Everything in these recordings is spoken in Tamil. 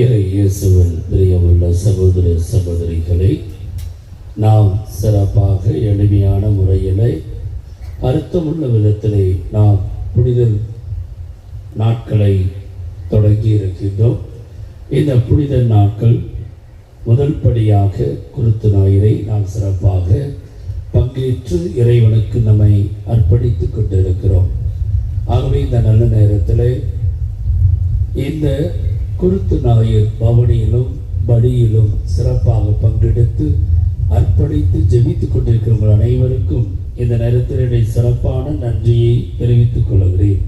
இறை இயேசுவில் பிரியமுள்ள சகோதர சகோதரிகளை நாம் சிறப்பாக எளிமையான முறையிலே அர்த்தமுள்ள விதத்திலே நாம் புனித நாட்களை தொடங்கி இருக்கின்றோம். இந்த புனித நாட்கள் முதல் படியாக குருத்து ஞாயிறை நாம் சிறப்பாக பங்கேற்று இறைவனுக்கு நம்மை அர்ப்பணித்து கொண்டிருக்கிறோம். ஆகவே இந்த நல்ல நேரத்தில் இந்த குருத்து நாயர் பவனியிலும் பலியிலும் சிறப்பாக பங்கெடுத்து அர்ப்பணித்து ஜெபித்துக் கொண்டிருக்கிறவர்கள் அனைவருக்கும் இந்த நேரத்தில் சிறப்பான நன்றியை தெரிவித்துக் கொள்கிறேன்.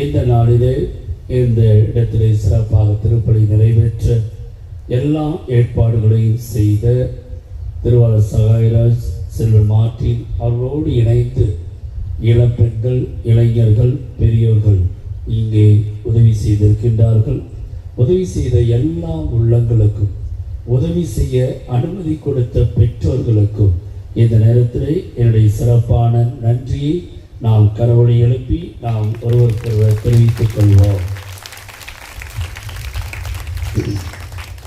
இந்த நாளிலே இந்த இடத்திலே சிறப்பாக திருப்பலி நிறைவேற்ற எல்லா ஏற்பாடுகளையும் செய்த திருவாளர் சகாயராஜ் செல்வன் மாற்றின் அவரோடு இணைந்து இளம்பெண்கள் இளைஞர்கள் பெரியோர்கள் இங்கே உதவி செய்திருக்கின்றார்கள். உதவி செய்த எல்லா உள்ளங்களுக்கும் உதவி செய்ய அனுமதி கொடுத்த பெற்றோர்களுக்கும் இந்த நேரத்தில் என்னுடைய சிறப்பான நன்றியை நாம் கடவுளை எழுப்பி நாம் ஒருவருக்கொருவர் தெரிவித்துக் கொள்வோம்.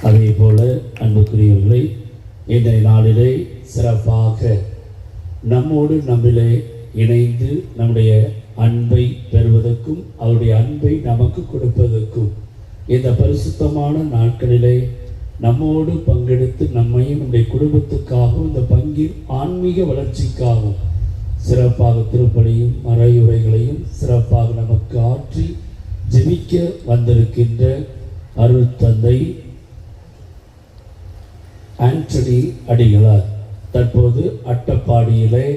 அதே போல அன்புக்குரியவர்களை இன்றைய நாளிலே சிறப்பாக நம்மோடு நம்மிலே இணைந்து நம்முடைய அன்பை பெறுவதற்கும் அவருடைய அன்பை நமக்கு கொடுப்பதற்கும் இந்த பரிசுத்தமான நாட்களிலே நம்மோடு பங்கெடுத்து நம்மையும் நம்முடைய குடும்பத்துக்காகவும் இந்த பங்கின் ஆன்மீக வளர்ச்சிக்காகவும் சிறப்பாக திருப்பலியும் மறையுரைகளையும் சிறப்பாக நமக்கு ஆற்றி ஜெபிக்க வந்திருக்கின்ற அருள் தந்தை ஆண்டனி அடிகளார். தற்போது அட்டப்பாடியிலே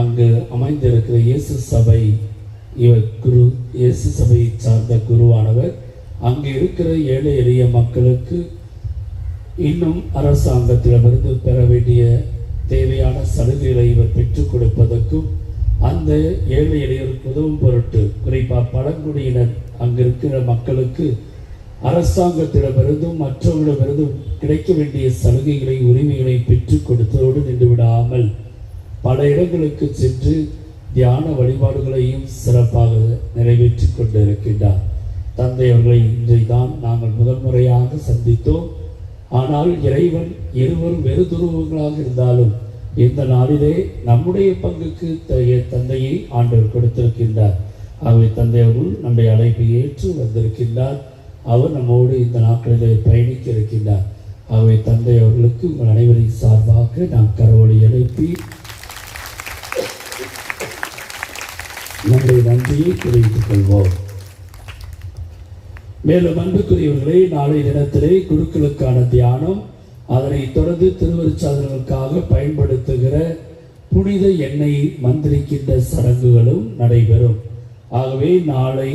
அங்கு அமைந்திருக்கிற இயேசு சபை இவர் குரு இயேசு சபையை சார்ந்த குருவானவர். அங்கு இருக்கிற ஏழை எளிய மக்களுக்கு இன்னும் அரசாங்கத்திடமிருந்து பெற வேண்டிய தேவையான சலுகைகளை இவர் பெற்றுக் கொடுப்பதற்கும் அந்த ஏழை எளியருக்கு உதவும் பொருட்டு குறிப்பாக பழங்குடியினர் அங்கு இருக்கிற மக்களுக்கு அரசாங்கத்திடமிருந்தும் மற்றவர்களிடமிருந்தும் கிடைக்க வேண்டிய சலுகைகளை உரிமைகளை பெற்றுக் கொடுத்ததோடு நின்றுவிடாமல் பல இடங்களுக்கு சென்று தியான வழிபாடுகளையும் சிறப்பாக நிறைவேற்றிக் கொண்டிருக்கின்றார். தந்தை அவர்களை இன்றைதான் நாங்கள் முதல் முறையாக சந்தித்தோம். ஆனால் இறைவன் இருவரும் வெறு துருவங்களாக இருந்தாலும் இந்த நாளிலே நம்முடைய பங்குக்கு த- தந்தையை ஆண்டவர் கொடுத்திருக்கின்றார். ஆகவே தந்தை அவர்கள் நம்முடைய அழைப்பை ஏற்று வந்திருக்கின்றார். அவர் நம்மோடு இந்த நாட்களிலே பயணிக்க இருக்கின்றார் ஆகவே தந்தை அவர்களுக்கு உங்கள் அனைவரின் சார்பாக நாம் கரவொலி எழுப்பி நம்முடைய நன்றியை தெரிவித்துக் கொள்வோம். மேலும் அன்புக்குரியவர்களை நாளை தினத்திலே குருக்களுக்கான தியானம் அதனைத் தொடர்ந்து திருவருச்சாதனங்களுக்காக பயன்படுத்துகிற புனித எண்ணெய் மந்திரிக்கின்ற சடங்குகளும் நடைபெறும். ஆகவே நாளை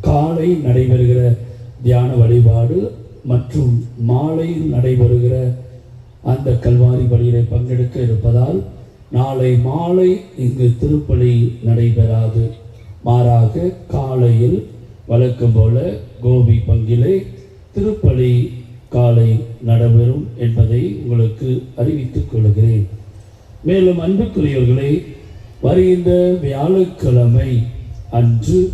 காலை நடைபெறுகிற தியான வழிபாடு மற்றும் மாலையில் நடைபெறுகிற அந்த கல்வாரி பலியிலே பங்கெடுக்க இருப்பதால் நாளை மாலை இங்கு திருப்பலி நடைபெறாது. மாறாக காலையில் வழக்கம் போல கோபி பங்கிலே திருப்பலி காலை நடைபெறும் என்பதை உங்களுக்கு அறிவித்துக் கொள்கிறேன். மேலும் அன்புக்குரியவர்களே வருகின்ற வியாழக்கிழமை அன்று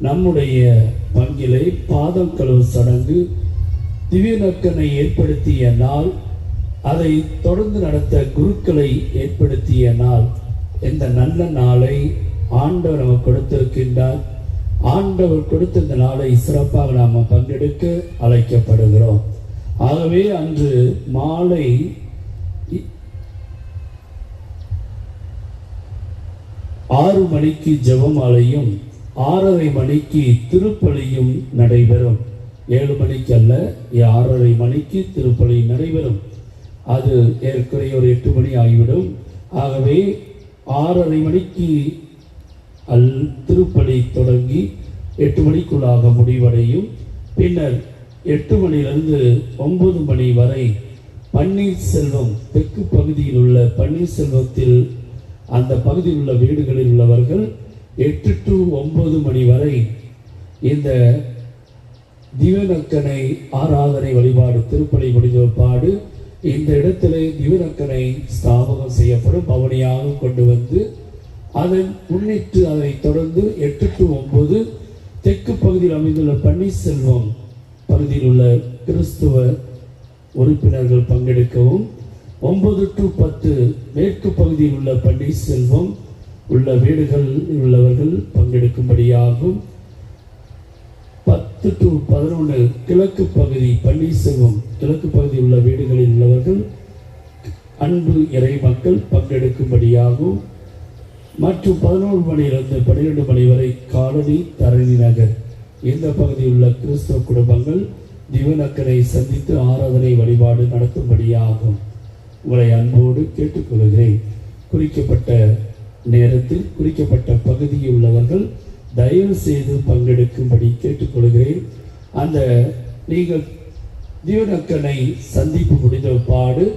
நம்முடைய பங்கிலை பாதம் கழுவு சடங்கு திவ்யநக்கனை ஏற்படுத்திய நாள் அதை தொடர்ந்து நடத்த குருக்களை ஏற்படுத்திய நாள். இந்த நல்ல நாளை ஆண்டவர் நமக்கு கொடுத்திருக்கின்றார். ஆண்டவர் கொடுத்த இந்த நாளை சிறப்பாக நாம் பங்கெடுக்க அழைக்கப்படுகிறோம். ஆகவே அன்று மாலை ஆறு மணிக்கு ஜெபமாலையும் ஆறரை மணிக்கு திருப்பலியும் நடைபெறும். ஏழு மணிக்கு அல்ல ஆறரை மணிக்கு திருப்பலி நடைபெறும். அது ஏற்கனவே ஒரு எட்டு மணி ஆகிவிடும். ஆகவே ஆறரை மணிக்கு அல் திருப்பணி தொடங்கி எட்டு மணிக்குள்ளாக முடிவடையும். பின்னர் எட்டு மணியிலிருந்து ஒன்பது மணி வரை பன்னீர்செல்வம் தெற்கு பகுதியில் உள்ள பன்னீர்செல்வத்தில் அந்த பகுதியில் உள்ள வீடுகளில் உள்ளவர்கள் எட்டு டு ஒன்பது மணி வரை இந்த திவனக்கனை ஆராதனை வழிபாடு திருப்பலி முடிந்தபாடு இந்த இடத்திலே திவனக்கனை ஸ்தாபகம் செய்யப்படும். பவனியாக கொண்டு வந்து அதன் முன்னிட்டு அதை தொடர்ந்து எட்டு டு ஒன்பது தெற்கு பகுதியில் அமைந்துள்ள பன்னீர்செல்வம் பகுதியில் உள்ள கிறிஸ்துவ உறுப்பினர்கள் பங்கெடுக்கவும் ஒன்பது டு பத்து மேற்கு பகுதியில் உள்ள பன்னீர்செல்வம் உள்ள வீடுகளில் உள்ளவர்கள் பங்கெடுக்கும்படியாகும். பத்து டு பதினொன்று கிழக்கு பகுதி பன்னீர்செல்வம் கிழக்கு பகுதியில் உள்ள வீடுகளில் உள்ளவர்கள் அன்பு இறை மக்கள் பங்கெடுக்கும்படியாகும். மற்றும் பதினோரு மணியிலிருந்து பன்னிரெண்டு மணி வரை காலனி தரணி நகர். இந்த பகுதியில் உள்ள கிறிஸ்தவ குடும்பங்கள் திவனக்கரை சந்தித்து ஆராதனை வழிபாடு நடத்தும்படியாகும். உங்களை அன்போடு கேட்டுக்கொள்கிறேன். குறிக்கப்பட்ட நேரத்தில் குறிக்கப்பட்ட பகுதியில் உள்ளவர்கள் தயவு செய்து பங்கெடுக்கும்படி கேட்டுக்கொள்கிறேன். அந்த நீங்கள் திவனக்கனை சந்திப்பு முடிந்த பாடு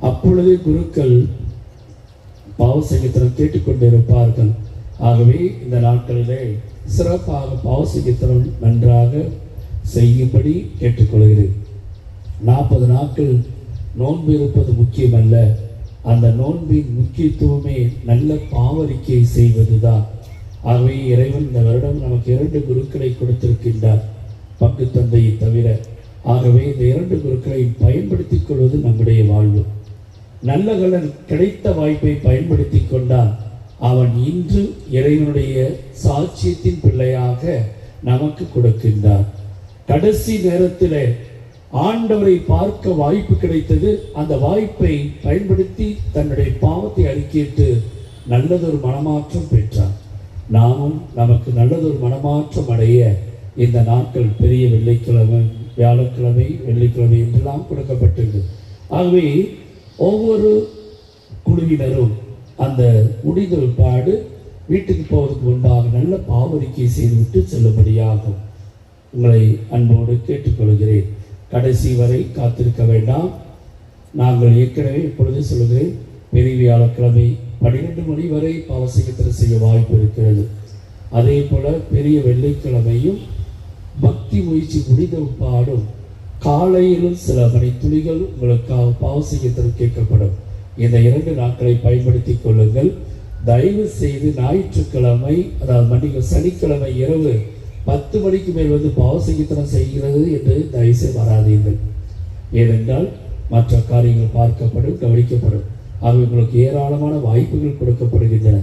அப்பொழுது குருக்கள் பாவசங்கத்திரம் கேட்டுக்கொண்டிருப்பார்கள். ஆகவே இந்த நாட்களிலே சிறப்பாக பாவசங்கத்திரம் நன்றாக செய்யும்படி கேட்டுக்கொள்கிறேன். நாற்பது நாட்கள் நோன்பு இருப்பது முக்கியமல்ல. அந்த நோன்பின் முக்கியத்துவமே நல்ல பாவரிக்கை செய்வதுதான். ஆகவே இறைவன் இந்த வருடம் நமக்கு இரண்டு குருக்களை கொடுத்திருக்கின்றார். பங்கு தந்தையை தவிர. ஆகவே இந்த இரண்டு குருக்களை பயன்படுத்திக் கொள்வது நம்முடைய வாழ்வு. நல்ல கலன் கிடைத்த வாய்ப்பை பயன்படுத்தி கொண்டால் அவன் இன்று இறைவனுடைய சாட்சியத்தின் பிள்ளையாக நமக்கு கொடுக்கின்றார் கடைசி நேரத்தில் ஆண்டவரை பார்க்க வாய்ப்பு கிடைத்தது. அந்த வாய்ப்பை பயன்படுத்தி தன்னுடைய பாவத்தை அறிக்கையிட்டு நல்லதொரு மனமாற்றம் பெற்றார் நாமும் நமக்கு நல்லதொரு மனமாற்றம் அடைய இந்த நாட்கள் பெரிய வெள்ளிக்கிழமை வியாழக்கிழமை வெள்ளிக்கிழமை என்றெல்லாம் கொடுக்கப்பட்டது ஆகவே ஒவ்வொரு குழுவினரும் அந்த முடிந்த பாடு வீட்டுக்கு போவதற்கு முன்பாக நல்ல பாவரிக்கை செய்துவிட்டு செல்லும்படியாகும். உங்களை அன்போடு கேட்டுக்கொள்கிறேன். கடைசி வரை காத்திருக்க வேண்டாம். நாங்கள் ஏற்கனவே இப்பொழுது சொல்கிறேன் பெரிய வியாழக்கிழமை பன்னிரெண்டு மணி வரை பாவசீகத்தில் செய்ய வாய்ப்பு இருக்கிறது. அதே போல பெரிய வெள்ளிக்கிழமையும் பக்தி முயற்சி முடிந்த பாடும் காலையிலும் சில மணி துளிகள் உங்களுக்காக பாவசிகத்திரம் கேட்கப்படும். இந்த இரண்டு நாட்களை பயன்படுத்தி கொள்ளுங்கள். தயவு செய்து ஞாயிற்றுக்கிழமை அதாவது மன்னிக்க சனிக்கிழமை இரவு பத்து மணிக்கு மேல் வந்து பாவசங்கீத்தனம் செய்கிறது என்று தயவு வராதீர்கள் ஏனென்றால் மற்ற காரியங்கள் பார்க்கப்படும் கவனிக்கப்படும். ஆகவே உங்களுக்கு ஏராளமான வாய்ப்புகள் கொடுக்கப்படுகின்றன.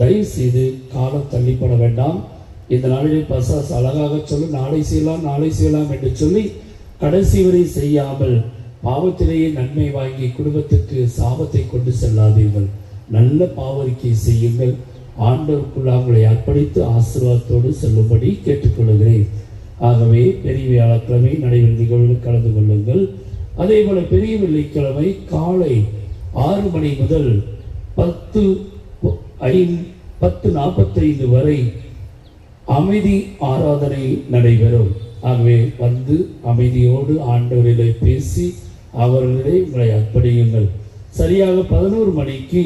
தயவு செய்து காலம் தள்ளிப்பட வேண்டாம். இந்த நாளிலே பசாஸ் அழகாக சொல்லி நாளை செய்யலாம் நாளை செய்யலாம் என்று சொல்லி கடைசி வரை செய்யாமல் பாவத்திலேயே நன்மை வாங்கி குடும்பத்துக்கு சாபத்தை கொண்டு செல்லாதீர்கள். நல்ல பாவரிக்கை செய்யுங்கள். ஆண்டவருக்குள் அவங்களை அர்ப்பணித்து ஆசீர்வாதத்தோடு செல்லும்படி கேட்டுக்கொள்கிறேன். ஆகவே பெரிய வியாழக்கிழமை நடைபெறும் நிகழ்வில் கலந்து கொள்ளுங்கள். அதே போல பெரிய வெள்ளிக்கிழமை காலை ஆறு மணி முதல் பத்து ஐந்து பத்து நாற்பத்தைந்து வரை அமைதி ஆராதனை நடைபெறும். ஆகவே வந்து அமைதியோடு ஆண்டவரிலே பேசி அவர்களிலே உங்களை அர்ப்பணியுங்கள். சரியாக பதினோரு மணிக்கு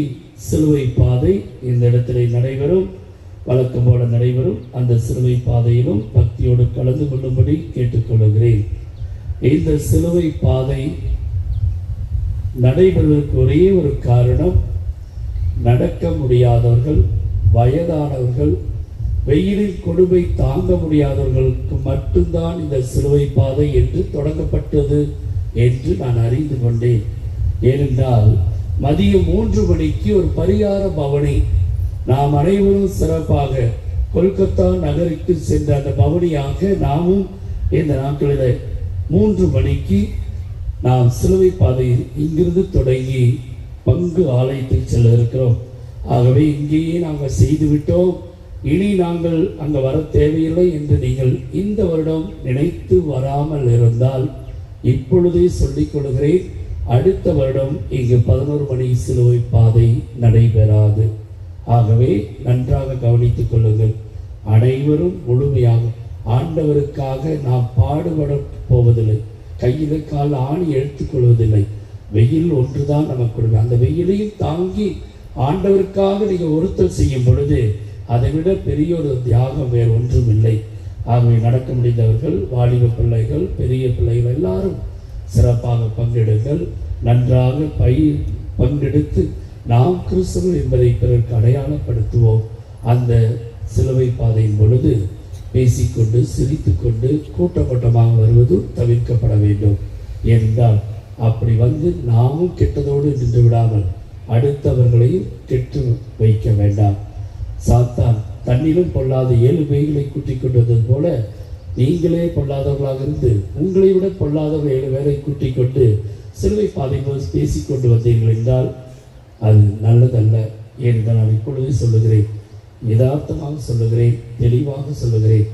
சிலுவை பாதை இந்த இடத்திலே நடைபெறும். வழக்கம் போல நடைபெறும். அந்த சிலுவை பாதையிலும் பக்தியோடு கலந்து கொள்ளும்படி கேட்டுக்கொள்கிறேன். இந்த சிலுவை பாதை நடைபெறுவதற்கு ஒரே ஒரு காரணம் நடக்க முடியாதவர்கள் வயதானவர்கள் வெயிலின் கொடுமை தாங்க முடியாதவர்களுக்கு மட்டும்தான் இந்த சிலுவை பாதை என்று தொடங்கப்பட்டது என்று நான் அறிந்து கொண்டேன். ஏனென்றால் மதியம் மூன்று மணிக்கு ஒரு பரிகார பவனி. நாம் அனைவரும் சிறப்பாக கொல்கத்தா நகருக்கு சென்ற அந்த பவனியாக நாமும் இந்த நாட்களில் மூன்று மணிக்கு நாம் சிலுவை பாதையில் இங்கிருந்து தொடங்கி பங்கு ஆலயத்தில் செல்ல இருக்கிறோம். ஆகவே இங்கேயே நாங்கள் செய்துவிட்டோம். இனி நாங்கள் அங்கே வர தேவையில்லை என்று நீங்கள் இந்த வருடம் நினைத்து வராமல் இருந்தால் இப்பொழுதே சொல்லிக் கொள்கிறேன் அடுத்த வருடம் இங்கு பதினோரு மணி சிலுவை பாதை நடைபெறாது. ஆகவே நன்றாக கவனித்துக் கொள்ளுங்கள். அனைவரும் முழுமையாக ஆண்டவருக்காக நாம் பாடுபட போவதில்லை. கையில் கால் ஆணி எடுத்துக்கொள்வதில்லை வெயில் ஒன்றுதான் நமக்கு அந்த வெயிலையும் தாங்கி ஆண்டவருக்காக நீங்கள் ஒருத்தல் செய்யும் பொழுது அதை விட பெரிய ஒரு தியாகம் வேறு ஒன்றும் இல்லை. ஆகவே நடக்க முடிந்தவர்கள் வாலிப பிள்ளைகள் பெரிய பிள்ளைகள் எல்லாரும் சிறப்பாக பங்கெடுங்கள். நன்றாக பயிர் பங்கெடுத்து நாம் கிறிஸ்தவர்கள் என்பதை பிறருக்கு அடையாளப்படுத்துவோம். அந்த சிலுவை பாதையின் பொழுது பேசிக்கொண்டு சிரித்துக்கொண்டு கூட்டக்கூட்டமாக வருவதும் தவிர்க்கப்பட வேண்டும். என்றால் அப்படி வந்து நாமும் கெட்டதோடு நின்று விடாமல் அடுத்தவர்களையும் கெட்டு வைக்க வேண்டாம். சாத்தான் தன்னிலும் பொல்லாத ஏழு பேய்களை கூட்டிக் கொண்டது போல நீங்களே பொல்லாதவர்களாக இருந்து உங்களை விட பொல்லாதவர் ஏழு பேரை கூட்டிக் கொண்டு சிலுவை பாதை போது பேசிக் கொண்டு வந்தீர்கள் என்றால் அது நல்லதல்ல என்று நான் இப்பொழுதே சொல்லுகிறேன். யதார்த்தமாக சொல்லுகிறேன் தெளிவாக சொல்லுகிறேன்.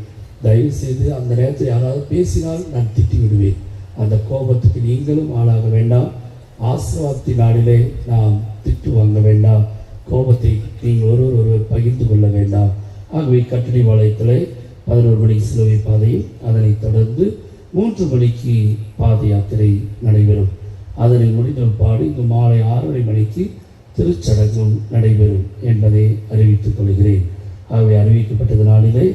தயவு செய்து அந்த நேரத்தில் யாராவது பேசினால் நான் திட்டி விடுவேன் அந்த கோபத்துக்கு நீங்களும் ஆளாக வேண்டாம். ஆசிர்வாதத்தின் நாளிலே நாம் திட்டு வாங்க வேண்டாம். கோபத்தை நீங்கள் ஒருவர் ஒருவர் பகிர்ந்து கொள்ள வேண்டாம். ஆகவே கட்டணி வளையத்திலே பதினோரு மணிக்கு சிலுவை பாதையும் அதனைத் தொடர்ந்து மூன்று மணிக்கு பாத யாத்திரை நடைபெறும். அதனை முடிந்த பாடு இங்கு மாலை ஆறரை மணிக்கு திருச்சடங்கும் நடைபெறும் என்பதை அறிவித்துக் கொள்கிறேன். ஆகவே அறிவிக்கப்பட்டது நாளிலே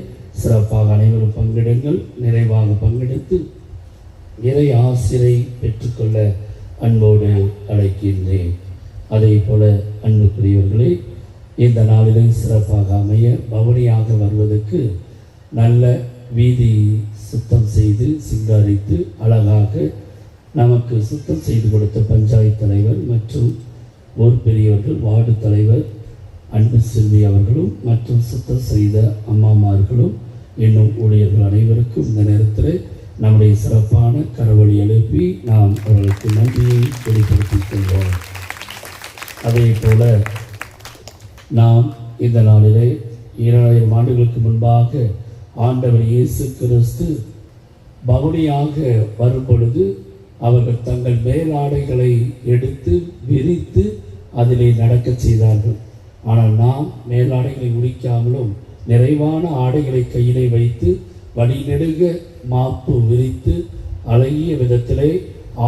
சிறப்பாக அனைவரும் பங்கெடுங்கள் நிறைவாக பங்கெடுத்து இறை ஆசிரை பெற்றுக்கொள்ள அன்போடு அழைக்கின்றேன். அதே போல அன்புக்குரியவர்களே இந்த நாளிலே சிறப்பாக அமைய பவனியாக வருவதற்கு நல்ல வீதி சுத்தம் செய்து சிங்காரித்து அழகாக நமக்கு சுத்தம் செய்து கொடுத்த பஞ்சாயத்து தலைவர் மற்றும் ஊர் பெரியவர்கள் வார்டு தலைவர் அன்பு செல்வி அவர்களும் மற்றும் சுத்தம் செய்த அம்மாமார்களும் இன்னும் ஊழியர்கள் அனைவருக்கும் இந்த நேரத்தில் நம்முடைய சிறப்பான கரவழி எழுப்பி நாம் அவர்களுக்கு நன்றியை வெளிப்படுத்திக் கொள்வோம். அதே போல நாம் இந்த நாளிலே இரண்டாயிரம் ஆண்டுகளுக்கு முன்பாக ஆண்டவர் இயேசு கிறிஸ்து பவுனியாக வரும்பொழுது அவர்கள் தங்கள் மேலாடைகளை எடுத்து விரித்து அதிலே நடக்கச் செய்தார்கள். ஆனால் நாம் மேலாடைகளை உரிக்காமலும் நிறைவான ஆடைகளை கையிலே வைத்து வழிநெடுக மாப்பு விரித்து அழகிய விதத்திலே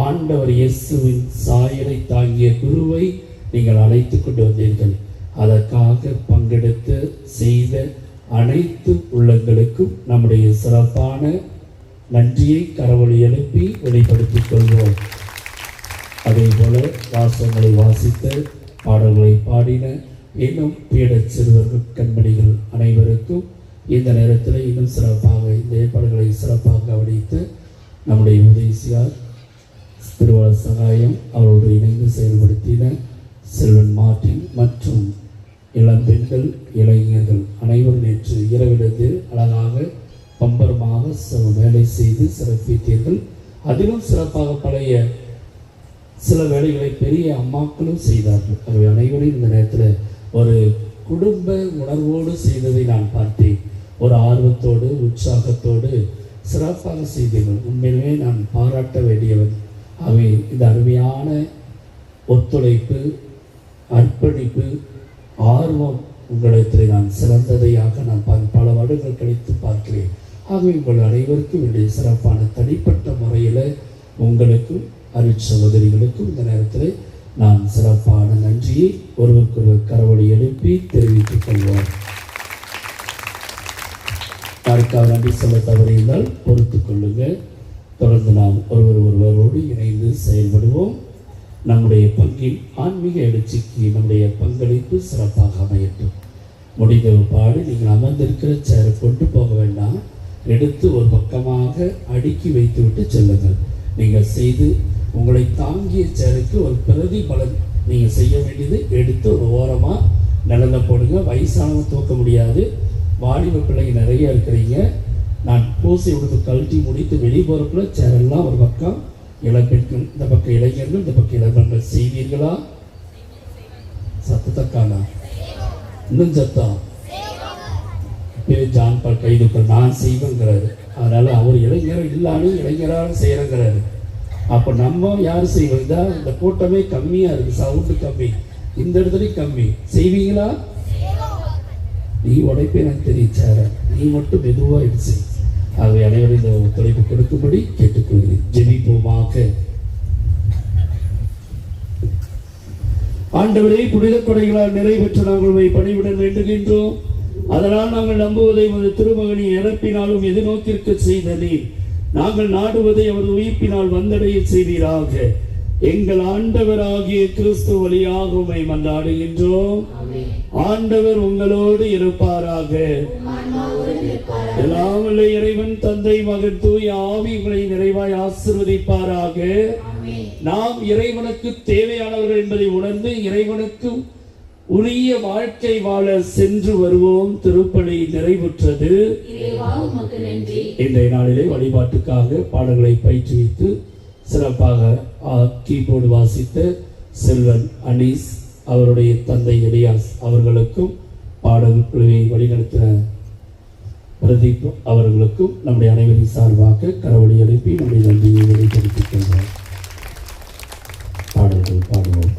ஆண்டவர் இயேசுவின் சாயலை தாங்கிய குருவை நீங்கள் அழைத்து கொண்டு வந்தீர்கள். அதற்காக பங்கெடுத்து செய்த அனைத்து உள்ளங்களுக்கும் நம்முடைய சிறப்பான நன்றியை கரவொலி எழுப்பி வெளிப்படுத்திக் கொள்வோம். அதே போல வாசகங்களை வாசித்த பாடல்களை பாடின இன்னும் பீடச் சிறுவர்கள் கண்மணிகள் அனைவருக்கும் இந்த நேரத்தில் இன்னும் சிறப்பாக இந்த ஏற்பாடுகளை சிறப்பாக கவனித்து நம்முடைய உதவிசியார் திருவாளர் சகாயம் அவரோடு இணைந்து செயல்படுத்தின செல்வன் மார்டின் மற்றும் இளம் பெண்கள் இளைஞர்கள் அனைவரும் நேற்று இரவிடத்தில் அழகாக பம்பரமாக வேலை செய்து சிறப்பித்தீர்கள். அதிலும் சிறப்பாக பழைய சில வேலைகளை பெரிய அம்மாக்களும் செய்தார்கள். அவை அனைவரும் இந்த நேரத்தில் ஒரு குடும்ப உணர்வோடு செய்ததை நான் பார்த்தேன். ஒரு ஆர்வத்தோடு உற்சாகத்தோடு சிறப்பாக செய்தீர்கள். உண்மையிலே நான் பாராட்ட வேண்டியவன். அவை இந்த அருமையான ஒத்துழைப்பு அர்ப்பணிப்பு ஆர்வம் உங்களிடத்தில் நான் சிறந்ததையாக நான் ப- பல வருடங்கள் கழித்து பார்க்கிறேன். ஆகவே உங்கள் அனைவருக்கும் என்னுடைய சிறப்பான தனிப்பட்ட முறையில் உங்களுக்கும் அருட்சகோதரிகளுக்கும் இந்த நேரத்தில் நான் சிறப்பான நன்றியை ஒருவருக்கொருவர் கரவழி எழுப்பி தெரிவித்துக் கொள்வோம். யாருக்காக நன்றி சொல்ல தவறியிருந்தால் பொறுத்துக் கொள்ளுங்கள். தொடர்ந்து நாம் ஒருவர் ஒருவரோடு இணைந்து செயல்படுவோம். நம்முடைய பங்கின் ஆன்மீக எழுச்சிக்கு நம்முடைய பங்களிப்பு சிறப்பாக அமையட்டும். முடிந்த பாடு நீங்கள் அமர்ந்திருக்கிற சேரை கொண்டு போக வேண்டாம். எடுத்து ஒரு பக்கமாக அடுக்கி வைத்துவிட்டு செல்லுங்கள். நீங்கள் செய்து உங்களை தாங்கிய சேருக்கு ஒரு பிரதிபலன் நீங்கள் செய்ய வேண்டியது எடுத்து ஒரு ஓரமாக நிழல்ல போடுங்க. வயசானவங்க தூக்க முடியாது. வாலிப பிள்ளைங்க நிறைய இருக்கிறீங்க. நான் பூசி உடுப்பு கழட்டி முடித்து வெளியே போகிறக்குள்ள சேரெல்லாம் ஒரு பக்கம் இளம்பெண்கள் இந்த பக்கம் இளைஞர்கள் இந்த பக்கம் இளம்பெண்கள் செய்வீர்களா? சத்தத்தக்கானா? இன்னும் சத்தம்? இப்பவே ஜான் பால் கைதுக்கள் நான் செய்வேங்கிறாரு. அதனால அவர் இளைஞர் இல்லாமல் இளைஞராக செய்யறங்கிறாரு. அப்போ நம்ம யார் செய்வோம்? இந்த கூட்டமே கம்மியா இருக்குது சவுண்டு கம்மி. இந்த இடத்துலையும் கம்மி. செய்வீங்களா? நீ உடைப்பே எனக்கு தெரியும் சேர. நீ மட்டும் மெதுவாக எடுத்து அவை அனைவரும் இந்த ஒத்துழைப்பு கொடுக்கும்படி கேட்டுக்கொள்கிறேன். ஜெபிப்போமாக. ஆண்டவரே புனித கொடைகளால் நிறைவேற்ற நாங்கள் உண்மை பணிவிட வேண்டுகின்றோம். அதனால் நாங்கள் நம்புவதை உமது திருமகனை இறப்பினாலும் எதிர்நோக்கிற்கு செய்த நீர். நாங்கள் நாடுவதை அவரது உயிர்ப்பினால் வந்தடைய செய்வீராக. எங்கள் ஆண்டவராகிய கிறிஸ்து வழியாக உம்மை மன்றாடுகின்றோம். ஆண்டவர் உங்களோடு இருப்பாராக. எல்லாம் இறைவன் தந்தை மகன் தூய ஆவி உங்களை நிறைவாய் ஆசிர்வதிப்பாராக. நாம் இறைவனுக்கு தேவையானவர்கள் என்பதை உணர்ந்து இறைவனுக்கு உரிய வாழ்க்கை வாழ சென்று வருவோம். திருப்பலி நிறைவுற்றது. இன்றைய நாளிலே வழிபாட்டுக்காக பாடல்களை பயிற்றுவித்து சிறப்பாக கீபோர்டு வாசித்த செல்வன் அனீஸ் அவருடைய தந்தை எலியாஸ் அவர்களுக்கும் பாடல் குழுவை வழிநடத்தின பிரதீப் அவர்களுக்கும் நம்முடைய அனைவரின் சார்பாக கடவுளை எழுப்பி நம்முடைய நன்றியை வெளிப்படுத்திக் கொள்வோம் பாடல்கள் பாடுவோம்.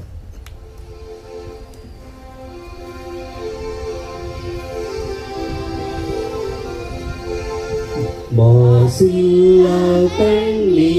மாசில்லா கண்ணீர்